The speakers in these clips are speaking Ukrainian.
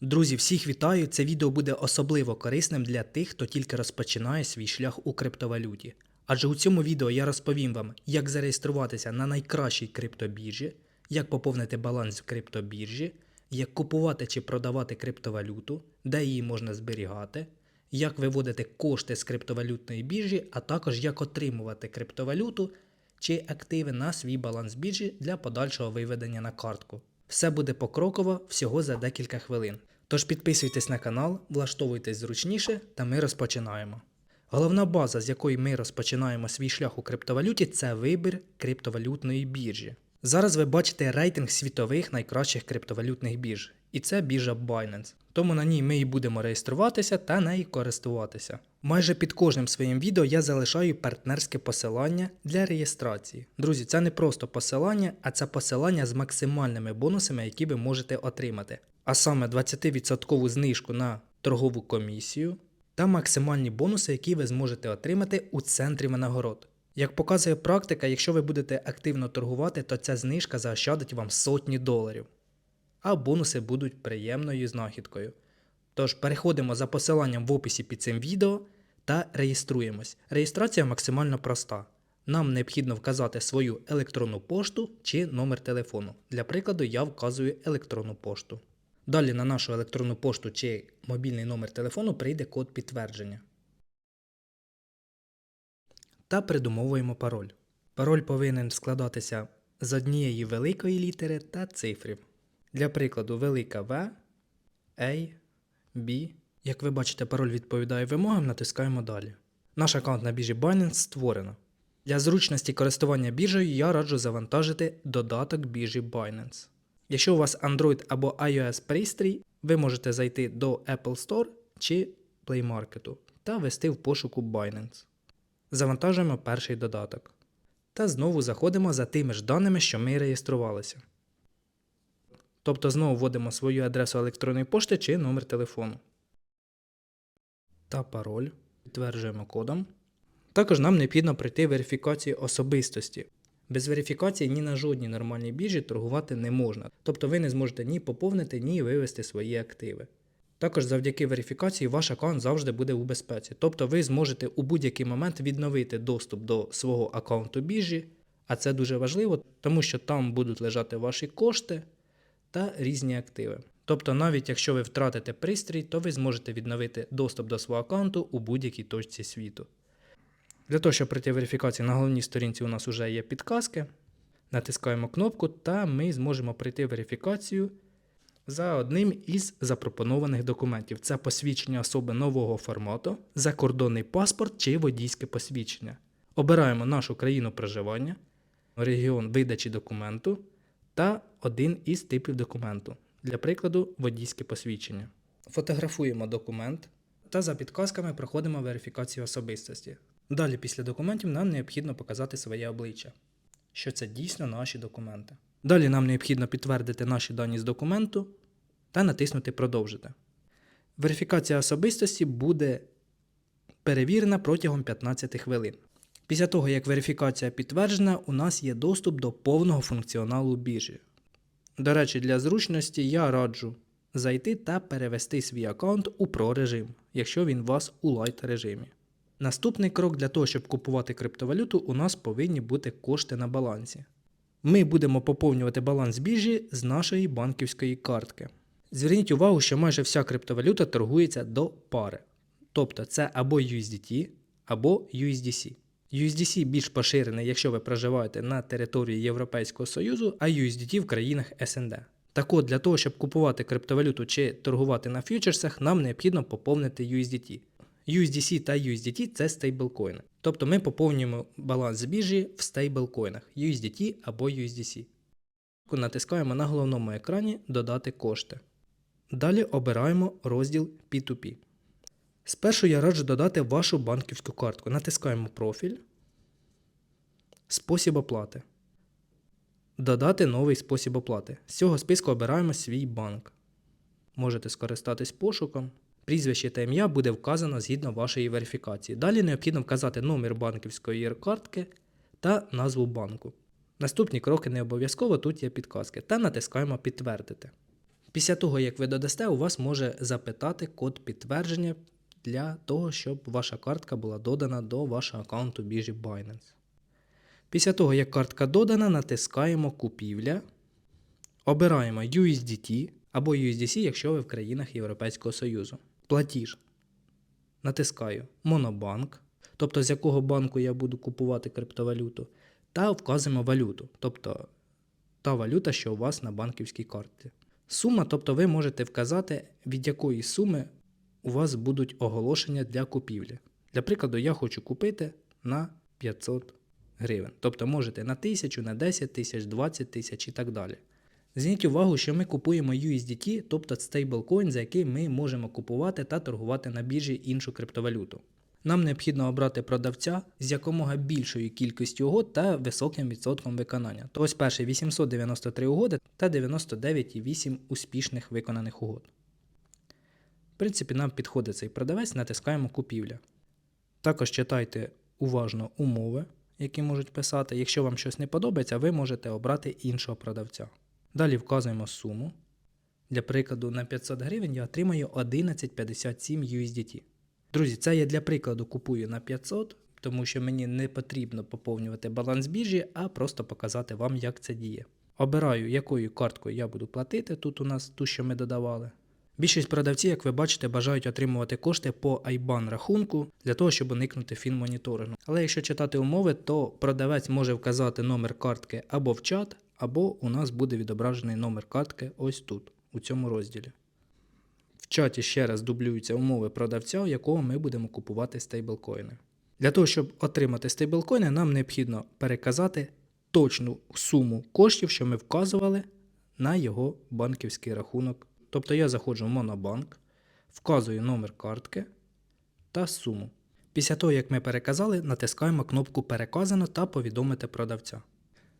Друзі, всіх вітаю! Це відео буде особливо корисним для тих, хто тільки розпочинає свій шлях у криптовалюті. Адже у цьому відео я розповім вам, як зареєструватися на найкращій криптобіржі, як поповнити баланс в криптобіржі, як купувати чи продавати криптовалюту, де її можна зберігати, як виводити кошти з криптовалютної біржі, а також як отримувати криптовалюту чи активи на свій баланс біржі для подальшого виведення на картку. Все буде покроково всього за декілька хвилин. Тож підписуйтесь на канал, влаштовуйтесь зручніше, та ми розпочинаємо. Головна база, з якої ми розпочинаємо свій шлях у криптовалюті, це вибір криптовалютної біржі. Зараз ви бачите рейтинг світових найкращих криптовалютних бірж, і це біржа Binance. Тому на ній ми і будемо реєструватися та нею користуватися. Майже під кожним своїм відео я залишаю партнерське посилання для реєстрації. Друзі, це не просто посилання, а це посилання з максимальними бонусами, які ви можете отримати. А саме 20% знижку на торгову комісію та максимальні бонуси, які ви зможете отримати у центрі винагород. Як показує практика, якщо ви будете активно торгувати, то ця знижка заощадить вам сотні доларів а бонуси будуть приємною знахідкою. Тож переходимо за посиланням в описі під цим відео та реєструємось. Реєстрація максимально проста. Нам необхідно вказати свою електронну пошту чи номер телефону. Для прикладу, я вказую електронну пошту. Далі на нашу електронну пошту чи мобільний номер телефону прийде код підтвердження. Та придумовуємо пароль. Пароль повинен складатися з однієї великої літери та цифрів. Для прикладу, велика В, A, B. Як ви бачите, пароль відповідає вимогам, натискаємо далі. Наш аккаунт на біржі Binance створено. Для зручності користування біржею я раджу завантажити додаток біржі Binance. Якщо у вас Android або iOS пристрій, ви можете зайти до Apple Store чи Play Market та ввести в пошуку Binance. Завантажуємо перший додаток. Та знову заходимо за тими ж даними, що ми реєструвалися. Тобто знову вводимо свою адресу електронної пошти чи номер телефону. Та пароль. Підтверджуємо кодом. Також нам необхідно пройти верифікацію особистості. Без верифікації ні на жодній нормальній біржі торгувати не можна. Тобто ви не зможете ні поповнити, ні вивести свої активи. Також завдяки верифікації ваш аккаунт завжди буде у безпеці. Тобто ви зможете у будь-який момент відновити доступ до свого аккаунту біржі, а це дуже важливо, тому що там будуть лежати ваші кошти та різні активи. Тобто, навіть якщо ви втратите пристрій, то ви зможете відновити доступ до свого аккаунту у будь-якій точці світу. Для того, щоб пройти верифікацію на головній сторінці, у нас вже є підказки. Натискаємо кнопку, та ми зможемо пройти верифікацію за одним із запропонованих документів. Це посвідчення особи нового формату, закордонний паспорт чи водійське посвідчення. Обираємо нашу країну проживання, регіон видачі документу та один із типів документу, для прикладу, водійське посвідчення. Фотографуємо документ та за підказками проходимо верифікацію особистості. Далі, після документів, нам необхідно показати своє обличчя, що це дійсно наші документи. Далі нам необхідно підтвердити наші дані з документу та натиснути Продовжити. Верифікація особистості буде перевірена протягом 15 хвилин. Після того, як верифікація підтверджена, у нас є доступ до повного функціоналу біржі. До речі, для зручності я раджу зайти та перевести свій аккаунт у Pro режим, якщо він у вас у Lite режимі. Наступний крок для того, щоб купувати криптовалюту, у нас повинні бути кошти на балансі. Ми будемо поповнювати баланс біржі з нашої банківської картки. Зверніть увагу, що майже вся криптовалюта торгується до пари. Тобто це або USDT, або USDC. USDC більш поширений, якщо ви проживаєте на території Європейського Союзу, а USDT в країнах СНД. Так от, для того, щоб купувати криптовалюту чи торгувати на фьючерсах, нам необхідно поповнити USDT. USDC та USDT це стейблкоїни. Тобто ми поповнюємо баланс біржі в стейблкоїнах USDT або USDC. Натискаємо на головному екрані Додати кошти. Далі обираємо розділ P2P. Спершу я раджу додати вашу банківську картку. Натискаємо профіль. Спосіб оплати. Додати новий спосіб оплати. З цього списку обираємо свій банк. Можете скористатись пошуком. Прізвище та ім'я буде вказано згідно вашої верифікації. Далі необхідно вказати номер банківської картки та назву банку. Наступні кроки не обов'язково тут є підказки. Та натискаємо Підтвердити. Після того, як ви додасте, у вас може запитати код підтвердження для того, щоб ваша картка була додана до вашого аккаунту біржі Binance. Після того, як картка додана, натискаємо Купівля, обираємо USDT або USDC, якщо ви в країнах Європейського Союзу. Платіж. Натискаю Монобанк, тобто з якого банку я буду купувати криптовалюту, та вказуємо валюту, тобто та валюта, що у вас на банківській карті. Сума, тобто ви можете вказати, від якої суми у вас будуть оголошення для купівлі. Для прикладу, я хочу купити на 500 гривень. Тобто можете на 1000, на 10 тисяч, 20 тисяч і так далі. Зверніть увагу, що ми купуємо USDT, тобто стейблкоін, за який ми можемо купувати та торгувати на біржі іншу криптовалюту. Нам необхідно обрати продавця з якомога більшою кількістю угод та високим відсотком виконання. То ось перший 893 угоди та 99,8 успішних виконаних угод. В принципі, нам підходить цей продавець, натискаємо купівля. Також читайте уважно умови, які можуть писати. Якщо вам щось не подобається, ви можете обрати іншого продавця. Далі вказуємо суму. Для прикладу, на 500 гривень я отримаю 11,57 USDT. Друзі, це я для прикладу купую на 500, тому що мені не потрібно поповнювати баланс біржі, а просто показати вам, як це діє. Обираю, якою карткою я буду платити. Тут у нас ту, що ми додавали. Більшість продавців, як ви бачите, бажають отримувати кошти по IBAN рахунку для того, щоб уникнути фінмоніторингу. Але якщо читати умови, то продавець може вказати номер картки або в чат, або у нас буде відображений номер картки ось тут, у цьому розділі. В чаті ще раз дублюються умови продавця, у якого ми будемо купувати стейблкоїни. Для того, щоб отримати стейблкоїни, нам необхідно переказати точну суму коштів, що ми вказували на його банківський рахунок. Тобто я заходжу в Монобанк, вказую номер картки та суму. Після того, як ми переказали, натискаємо кнопку Переказано та повідомити продавця.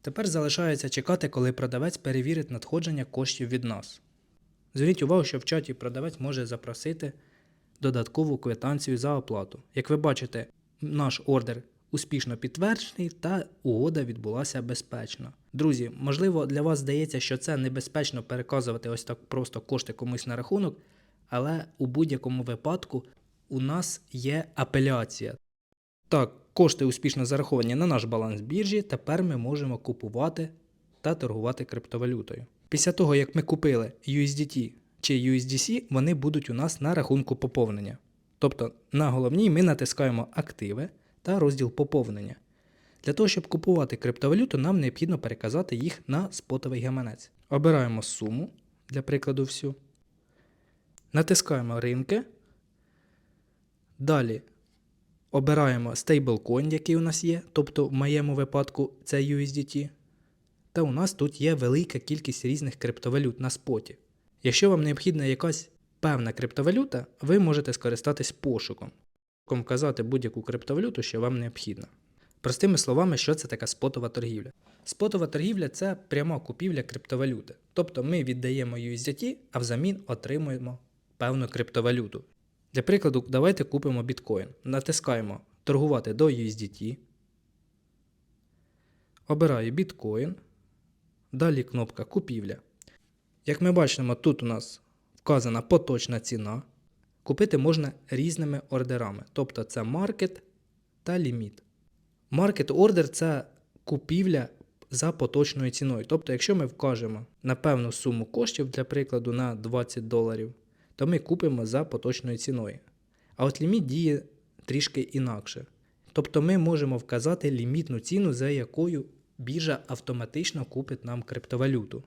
Тепер залишається чекати, коли продавець перевірить надходження коштів від нас. Зверніть увагу, що в чаті продавець може запросити додаткову квитанцію за оплату. Як ви бачите, наш ордер успішно підтверджений та угода відбулася безпечно. Друзі, можливо, для вас здається, що це небезпечно переказувати ось так просто кошти комусь на рахунок, але у будь-якому випадку у нас є апеляція. Так, кошти успішно зараховані на наш баланс біржі, тепер ми можемо купувати та торгувати криптовалютою. Після того, як ми купили USDT чи USDC, вони будуть у нас на рахунку поповнення. Тобто на головній ми натискаємо активи та розділ поповнення. Для того, щоб купувати криптовалюту, нам необхідно переказати їх на спотовий гаманець. Обираємо суму, для прикладу, всю. Натискаємо ринки. Далі обираємо стейблкоін, який у нас є, тобто в моєму випадку це USDT. Та у нас тут є велика кількість різних криптовалют на споті. Якщо вам необхідна якась певна криптовалюта, ви можете скористатись пошуком, вказати будь-яку криптовалюту, що вам необхідна. Простими словами, що це така спотова торгівля? Спотова торгівля це пряма купівля криптовалюти. Тобто ми віддаємо USDT, а взамін отримуємо певну криптовалюту. Для прикладу, давайте купимо біткоін. Натискаємо торгувати до USDT. Обираю біткоін. Далі кнопка Купівля. Як ми бачимо, тут у нас вказана поточна ціна. Купити можна різними ордерами, тобто це маркет та ліміт. Маркет ордер це купівля за поточною ціною. Тобто, якщо ми вкажемо на певну суму коштів, для прикладу, на 20 доларів, то ми купимо за поточною ціною. А от ліміт діє трішки інакше. Тобто ми можемо вказати лімітну ціну, за якою біржа автоматично купить нам криптовалюту.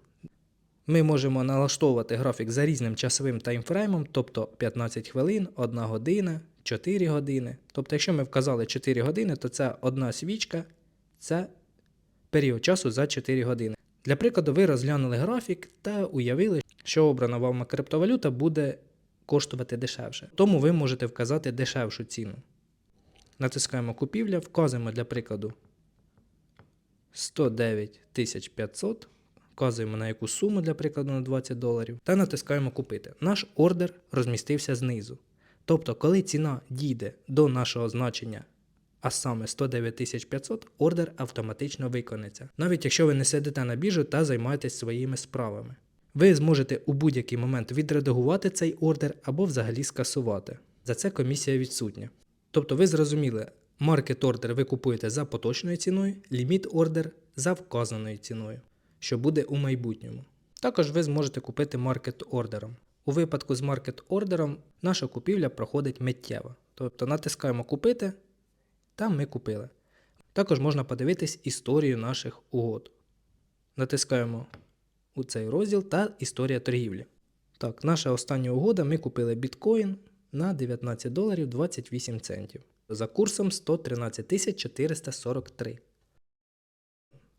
Ми можемо налаштовувати графік за різним часовим таймфреймом, тобто 15 хвилин, 1 година, 4 години. Тобто, якщо ми вказали 4 години, то це одна свічка, це період часу за 4 години. Для прикладу, ви розглянули графік та уявили, що обрана вам криптовалюта буде коштувати дешевше. Тому ви можете вказати дешевшу ціну. Натискаємо купівля, вказуємо для прикладу 109 500, вказуємо на яку суму, для прикладу, на 20 доларів, та натискаємо купити. Наш ордер розмістився знизу. Тобто, коли ціна дійде до нашого значення, а саме 109 500, ордер автоматично виконається, навіть якщо ви не сидите на біржу та займаєтесь своїми справами. Ви зможете у будь-який момент відредагувати цей ордер або взагалі скасувати. За це комісія відсутня. Тобто ви зрозуміли, маркет ордер ви купуєте за поточною ціною, ліміт ордер за вказаною ціною, що буде у майбутньому. Також ви зможете купити маркет ордером. У випадку з маркет ордером наша купівля проходить миттєво. Тобто натискаємо купити, та ми купили. Також можна подивитись історію наших угод. Натискаємо у цей розділ та історія торгівлі. Так, наша остання угода ми купили біткоін на 19 доларів 28 центів за курсом 113 443.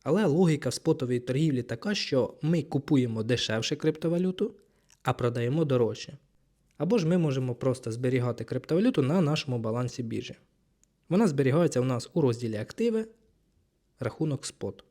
Але логіка в спотовій торгівлі така, що ми купуємо дешевше криптовалюту, а продаємо дорожче. Або ж ми можемо просто зберігати криптовалюту на нашому балансі біржі. Вона зберігається у нас у розділі Активи, рахунок спот.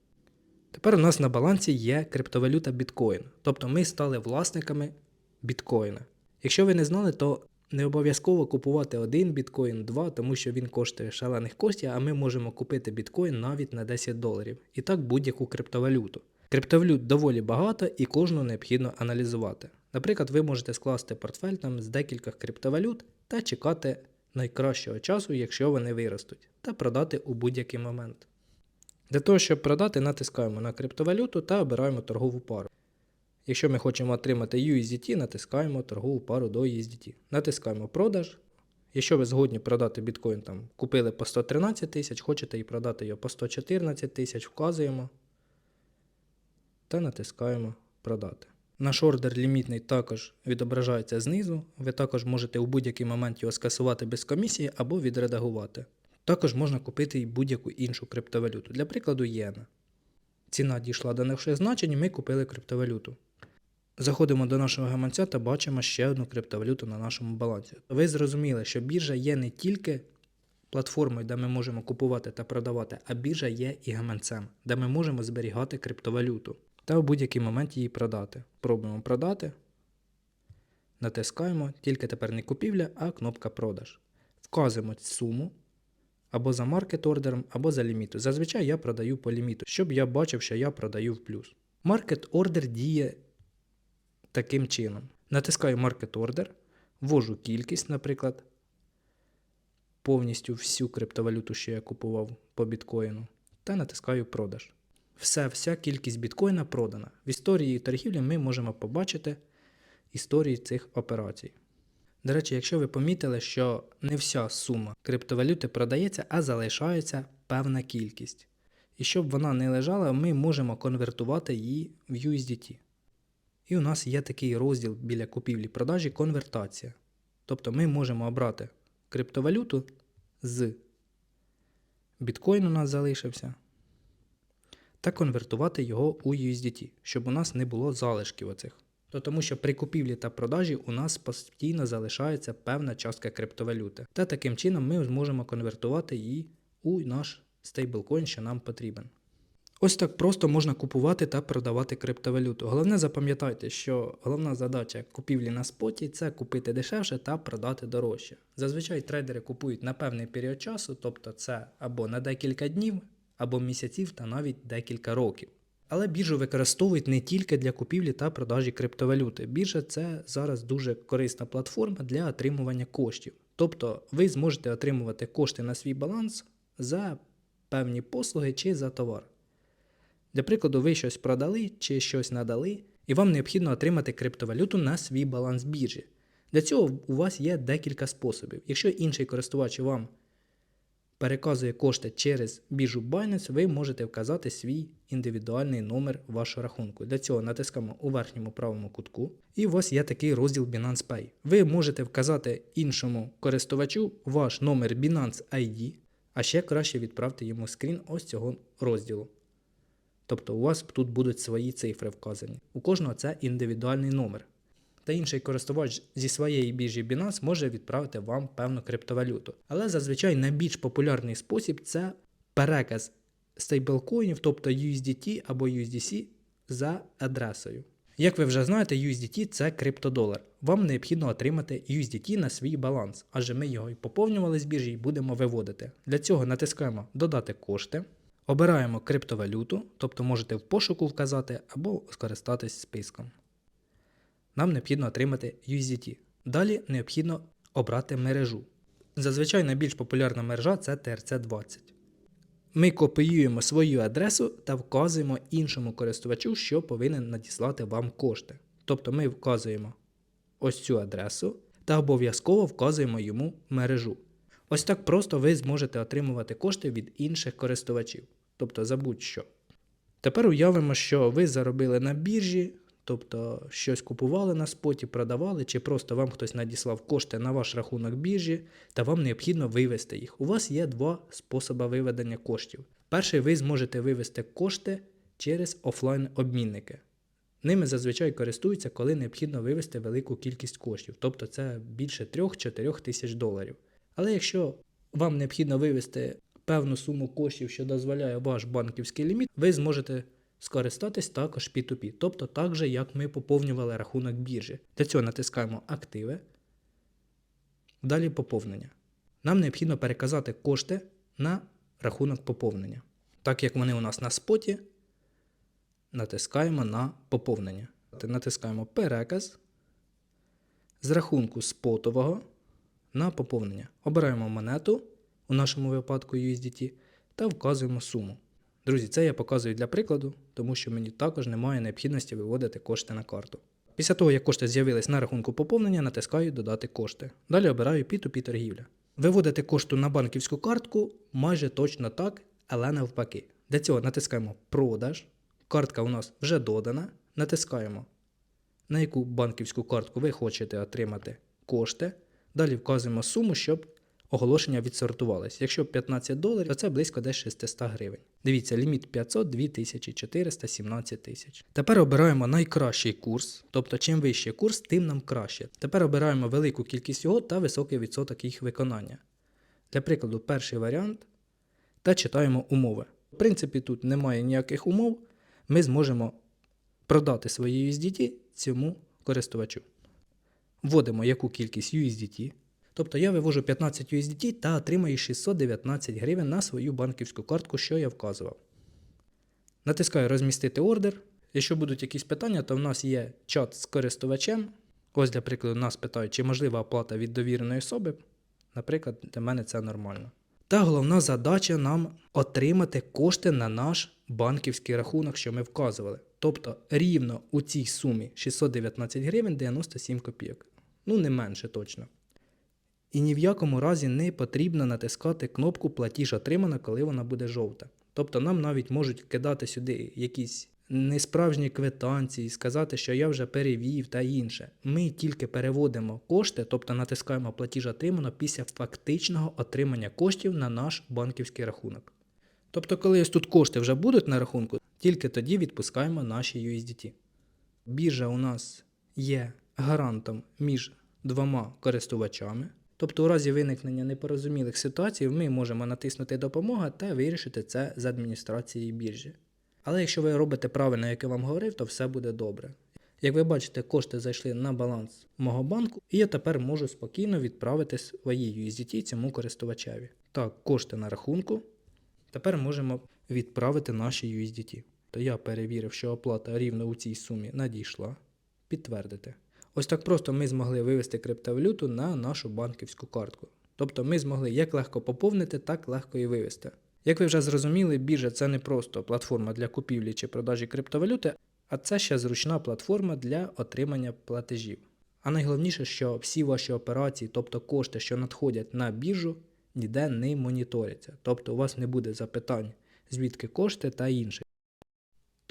Тепер у нас на балансі є криптовалюта біткоін, тобто ми стали власниками біткоїна. Якщо ви не знали, то не обов'язково купувати один біткоін, два, тому що він коштує шалених коштів, а ми можемо купити біткоін навіть на 10 доларів. І так будь-яку криптовалюту. Криптовалют доволі багато і кожну необхідно аналізувати. Наприклад, ви можете скласти портфель там з декількох криптовалют та чекати найкращого часу, якщо вони виростуть, та продати у будь-який момент. Для того, щоб продати, натискаємо на криптовалюту та обираємо торгову пару. Якщо ми хочемо отримати USDT, натискаємо торгову пару до USDT. Натискаємо продаж. Якщо ви згодні продати біткоін, там купили по 113 тисяч, хочете і продати його по 114 тисяч, вказуємо та натискаємо продати. Наш ордер лімітний також відображається знизу. Ви також можете у будь-який момент його скасувати без комісії або відредагувати. Також можна купити і будь-яку іншу криптовалюту, для прикладу єна. Ціна дійшла до наших значень, і ми купили криптовалюту. Заходимо до нашого гаманця та бачимо ще одну криптовалюту на нашому балансі. Ви зрозуміли, що біржа є не тільки платформою, де ми можемо купувати та продавати, а біржа є і гаманцем, де ми можемо зберігати криптовалюту та в будь-який момент її продати. Пробуємо продати. Натискаємо, тільки тепер не купівля, а кнопка продаж. Вказуємо суму або за маркет ордером, або за ліміту. Зазвичай я продаю по ліміту, щоб я бачив, що я продаю в плюс. Маркет ордер діє таким чином. Натискаю маркет ордер, ввожу кількість, наприклад, повністю всю криптовалюту, що я купував по біткоїну, та натискаю продаж. Все, вся кількість біткоїна продана. В історії торгівлі ми можемо побачити історії цих операцій. До речі, якщо ви помітили, що не вся сума криптовалюти продається, а залишається певна кількість. І щоб вона не лежала, ми можемо конвертувати її в USDT. І у нас є такий розділ біля купівлі-продажі конвертація. Тобто ми можемо обрати криптовалюту з біткоін у нас залишився та конвертувати його у USDT, щоб у нас не було залишків оцих. То тому що при купівлі та продажі у нас постійно залишається певна частка криптовалюти. Та таким чином ми зможемо конвертувати її у наш стейблкоін, що нам потрібен. Ось так просто можна купувати та продавати криптовалюту. Головне запам'ятайте, що головна задача купівлі на споті це купити дешевше та продати дорожче. Зазвичай трейдери купують на певний період часу, тобто це або на декілька днів, або місяців та навіть декілька років. Але біржу використовують не тільки для купівлі та продажі криптовалюти. Біржа це зараз дуже корисна платформа для отримування коштів. Тобто ви зможете отримувати кошти на свій баланс за певні послуги чи за товар. Для прикладу, ви щось продали чи щось надали, і вам необхідно отримати криптовалюту на свій баланс біржі. Для цього у вас є декілька способів. Якщо інший користувач вам переказує кошти через біржу Binance, ви можете вказати свій індивідуальний номер вашого рахунку. Для цього натискаємо у верхньому правому кутку, і у вас є такий розділ Binance Pay. Ви можете вказати іншому користувачу ваш номер Binance ID, а ще краще відправте йому скрін ось цього розділу. Тобто у вас тут будуть свої цифри вказані. У кожного це індивідуальний номер. Та інший користувач зі своєї біржі Binance може відправити вам певну криптовалюту. Але зазвичай найбільш популярний спосіб це переказ стейблкоїнів, тобто USDT або USDC за адресою. Як ви вже знаєте, USDT це криптодолар. Вам необхідно отримати USDT на свій баланс, адже ми його і поповнювали з біржі і будемо виводити. Для цього натискаємо Додати кошти. Обираємо криптовалюту, тобто можете в пошуку вказати або скористатись списком. Нам необхідно отримати USDT. Далі необхідно обрати мережу. Зазвичай найбільш популярна мережа це TRC20. Ми копіюємо свою адресу та вказуємо іншому користувачу, що повинен надіслати вам кошти. Тобто ми вказуємо ось цю адресу та обов'язково вказуємо йому мережу. Ось так просто ви зможете отримувати кошти від інших користувачів. Тобто за будь-що. Тепер уявимо, що ви заробили на біржі, тобто щось купували на споті, продавали, чи просто вам хтось надіслав кошти на ваш рахунок біржі, та вам необхідно вивести їх. У вас є два способи виведення коштів. Перший ви зможете вивести кошти через офлайн-обмінники. Ними зазвичай користуються, коли необхідно вивести велику кількість коштів, тобто це більше 3-4 тисяч доларів. Але якщо вам необхідно вивести певну суму коштів, що дозволяє ваш банківський ліміт, ви зможете скористатись також P2P, тобто так же, як ми поповнювали рахунок біржі. Для цього натискаємо Активи. Далі поповнення. Нам необхідно переказати кошти на рахунок поповнення. Так як вони у нас на споті, натискаємо на поповнення. Натискаємо переказ з рахунку спотового на поповнення. Обираємо монету, у нашому випадку USDT, та вказуємо суму. Друзі, це я показую для прикладу, тому що мені також немає необхідності виводити кошти на карту. Після того, як кошти з'явились на рахунку поповнення, натискаю Додати кошти. Далі обираю P2P торгівля. Виводити кошту на банківську картку майже точно так, але навпаки. Для цього натискаємо Продаж. Картка у нас вже додана. Натискаємо, на яку банківську картку ви хочете отримати кошти. Далі вказуємо суму, щоб оголошення відсортувалось. Якщо 15 доларів, то це близько десь 600 гривень. Дивіться, ліміт 500, 2400, 17 тисяч. Тепер обираємо найкращий курс, тобто чим вищий курс, тим нам краще. Тепер обираємо велику кількість його та високий відсоток їх виконання. Для прикладу, перший варіант та читаємо умови. В принципі, тут немає ніяких умов, ми зможемо продати свої USDT цьому користувачу. Вводимо яку кількість USDT. Тобто я вивожу 15 USDT та отримаю 619 гривень на свою банківську картку, що я вказував. Натискаю розмістити ордер. Якщо будуть якісь питання, то в нас є чат з користувачем. Ось, для прикладу, нас питають, чи можлива оплата від довіреної особи. Наприклад, для мене це нормально. Та головна задача нам отримати кошти на наш банківський рахунок, що ми вказували. Тобто рівно у цій сумі 619 гривень 97 копійок. Ну, не менше точно. І ні в якому разі не потрібно натискати кнопку Платіж отримано, коли вона буде жовта. Тобто нам навіть можуть кидати сюди якісь несправжні квитанції, сказати, що я вже перевів та інше. Ми тільки переводимо кошти, тобто натискаємо платіж отримано після фактичного отримання коштів на наш банківський рахунок. Тобто, коли ось тут кошти вже будуть на рахунку, тільки тоді відпускаємо наші USDT. Біржа у нас є гарантом між двома користувачами. Тобто, у разі виникнення непорозумілих ситуацій, ми можемо натиснути Допомога та вирішити це з адміністрації біржі. Але якщо ви робите правильно, як я вам говорив, то все буде добре. Як ви бачите, кошти зайшли на баланс мого банку, і я тепер можу спокійно відправити свої USDT цьому користувачеві. Так, кошти на рахунку. Тепер можемо відправити наші USDT. То я перевірив, що оплата рівно у цій сумі надійшла. Підтвердити. Ось так просто ми змогли вивести криптовалюту на нашу банківську картку. Тобто ми змогли як легко поповнити, так легко і вивести. Як ви вже зрозуміли, біржа це не просто платформа для купівлі чи продажі криптовалюти, а це ще зручна платформа для отримання платежів. А найголовніше, що всі ваші операції, тобто кошти, що надходять на біржу, ніде не моніторяться. Тобто у вас не буде запитань, звідки кошти та інше.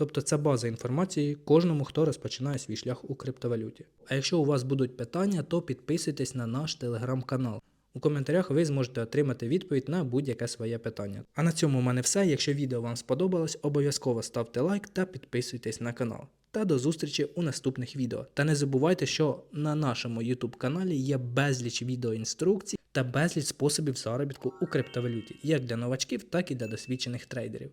Тобто це база інформації кожному, хто розпочинає свій шлях у криптовалюті. А якщо у вас будуть питання, то підписуйтесь на наш телеграм-канал. У коментарях ви зможете отримати відповідь на будь-яке своє питання. А на цьому в мене все. Якщо відео вам сподобалось, обов'язково ставте лайк та підписуйтесь на канал. Та до зустрічі у наступних відео. Та не забувайте, що на нашому YouTube каналі є безліч відеоінструкцій та безліч способів заробітку у криптовалюті, як для новачків, так і для досвідчених трейдерів.